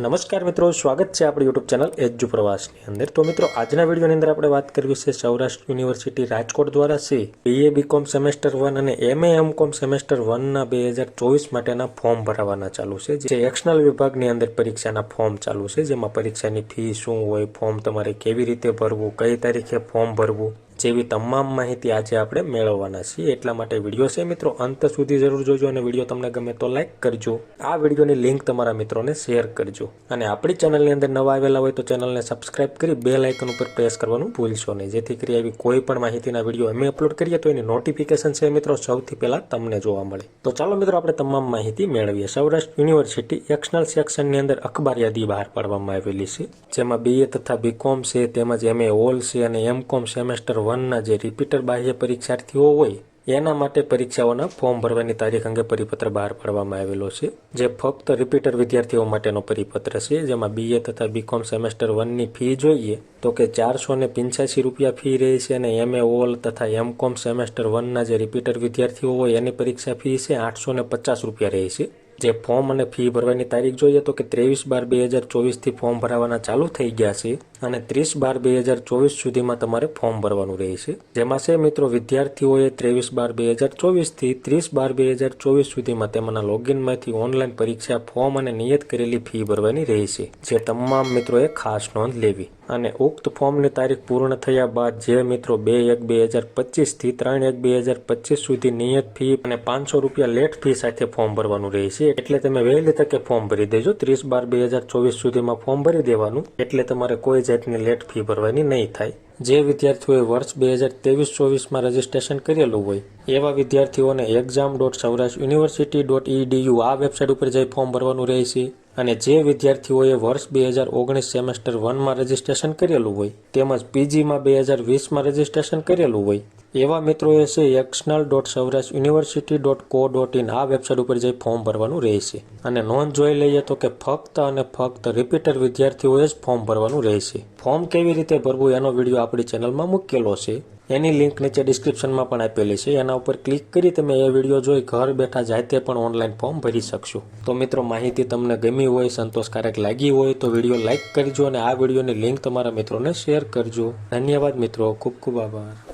નમસ્કાર મિત્રો, સ્વાગત છે આપણી યુટ્યુબ ચેનલ એજ્યુ પ્રવાસની અંદર. તો મિત્રો, આજના વિડીયોની અંદર આપણે વાત કરવી છે સૌરાષ્ટ્ર યુનિવર્સિટી રાજકોટ દ્વારા છે BA B Com semester one અને એમએ એમ કોમ સેમેસ્ટર વનના બે હજાર ચોવીસ માટેના ફોર્મ ભરાવાના ચાલુ છે. જે એક્સનલ વિભાગની અંદર પરીક્ષાના ફોર્મ ચાલુ છે. જેમાં પરીક્ષાની ફી શું હોય, ફોર્મ તમારે કેવી રીતે ભરવું, કઈ તારીખે ફોર્મ ભરવું જેવી તમામ માહિતી આજે આપણે મેળવવાના છીએ. એટલા માટે વીડિયો છે મિત્રો અંત સુધી જરૂર જોજો અને વીડિયો તમને ગમે તો લાઈક કરજો. આ વિડીયોની લિંક તમારા મિત્રોને શેર કરજો. અને આપણી ચેનલની અંદર નવા આવેલા હોય તો ચેનલને સબસ્ક્રાઇબ કરી બે લાઇકન ઉપર પ્રેસ કરવાનું ભૂલશો નહીં. જેથી કરી એવી કોઈ પણ માહિતીના વીડિયો અમે અપલોડ કરીએ તો એની નોટિફિકેશન છે મિત્રો સૌથી પહેલાં તમને જોવા મળે. તો ચાલો મિત્રો આપણે તમામ માહિતી મેળવીએ. સૌરાષ્ટ્ર યુનિવર્સિટી એક્સનલ સેક્શનની અંદર અખબાર યાદી બહાર પાડવામાં આવેલી છે. જેમાં બીએ તથા બીકોમ છે, તેમજ એમએ ઓલ છે અને એમકોમ સેમેસ્ટર વનના જે રિપીટર બાહ્ય પરીક્ષાર્થીઓ હોય, એના માટે પરીક્ષાઓના ફોર્મ ભરવાની તારીખ અંગે પરિપત્ર બહાર પાડવામાં આવેલો છે, જે ફક્ત રિપીટર વિદ્યાર્થીઓ માટેનો પરિપત્ર છે. જેમાં બીએ તથા બીકોમ સેમેસ્ટર વનની ફી જોઈએ, તો કે ચારસો ને પંચ્યાસી રૂપિયા ફી રહે છે અને એમએ ઓલ તથા એમ કોમ સેમેસ્ટર વનના જે રિપીટર વિદ્યાર્થીઓ હોય, એની પરીક્ષા ફી છે આઠસો ને પચાસ રૂપિયા રહે છે. જે ફોર્મ અને ફી ભરવાની તારીખ જોઈએ, તો કે ત્રેવીસ બાર બે હજાર ચોવીસથી ફોર્મ ભરાવાના ચાલુ થઈ ગયા છે. અને ત્રીસ બાર બે હજાર ચોવીસ સુધીમાં તમારે ફોર્મ ભરવાનું રહેશે. જેમાં છે મિત્રો વિદ્યાર્થીઓએ ત્રેવીસ બાર બે હજાર ચોવીસથી ત્રીસ બાર બે હજાર ચોવીસ સુધીમાં તેમના લોગિનમાંથી ઓનલાઈન પરીક્ષા, ફોર્મ અને નિયત કરેલી ફી ભરવાની રહેશે, જે તમામ મિત્રોએ ખાસ નોંધ લેવી. અને ઉક્ત ફોર્મની તારીખ પૂર્ણ થયા બાદ જે મિત્રો બે એક બે હજાર પચીસથી ત્રણ એક બે હજાર પચીસ સુધી નિયત ફી અને પાંચસો રૂપિયા લેટ ફી સાથે ફોર્મ ભરવાનું રહેશે. એટલે તમે વહેલી તકે ફોર્મ ભરી દેજો. ત્રીસ બાર બે હજાર ચોવીસ સુધીમાં ફોર્મ ભરી દેવાનું. એટલે તમારે કોઈ જાતની લેટ ફી ભરવાની નહીં થાય. જે વિદ્યાર્થીઓએ વર્ષ બે હજાર ત્રેવીસ ચોવીસમાં રજીસ્ટ્રેશન કરેલું હોય, એવા વિદ્યાર્થીઓને exam dot Saurashtra university dot EDU આ વેબસાઇટ ઉપર જઈ ફોર્મ ભરવાનું રહેશે. અને જે વિદ્યાર્થીઓએ વર્ષ બે હજાર ઓગણીસ સેમેસ્ટર વનમાં રજીસ્ટ્રેશન કરેલું હોય, તેમજ પીજીમાં બે હજાર વીસમાં રજીસ્ટ્રેશન કરેલું હોય એવા મિત્રોએ છે external dot Saurashtra university dot co dot in આ વેબસાઇટ ઉપર જઈ ફોર્મ ભરવાનું રહેશે. અને નોંધ જોઈ લઈએ તો કે ફક્ત અને ફક્ત રિપીટર વિદ્યાર્થીઓએ જ ફોર્મ ભરવાનું રહેશે. ફોર્મ કેવી રીતે ભરવું એનો વીડિયો આપણી ચેનલમાં મૂકેલો છે. એની લિંક નીચે ડિસ્ક્રિપ્શનમાં પણ આપેલી છે. એના ઉપર ક્લિક કરી તમે એ વીડિયો જોઈ ઘર બેઠા જાતે પણ ઓનલાઈન ફોર્મ ભરી શકશો. તો મિત્રો, માહિતી તમને ગમી હોય, સંતોષકારક લાગી હોય તો વીડિયો લાઇક કરજો અને આ વિડીયોની લિંક તમારા મિત્રોને શેર કરજો. ધન્યવાદ મિત્રો. ખૂબ ખૂબ આભાર.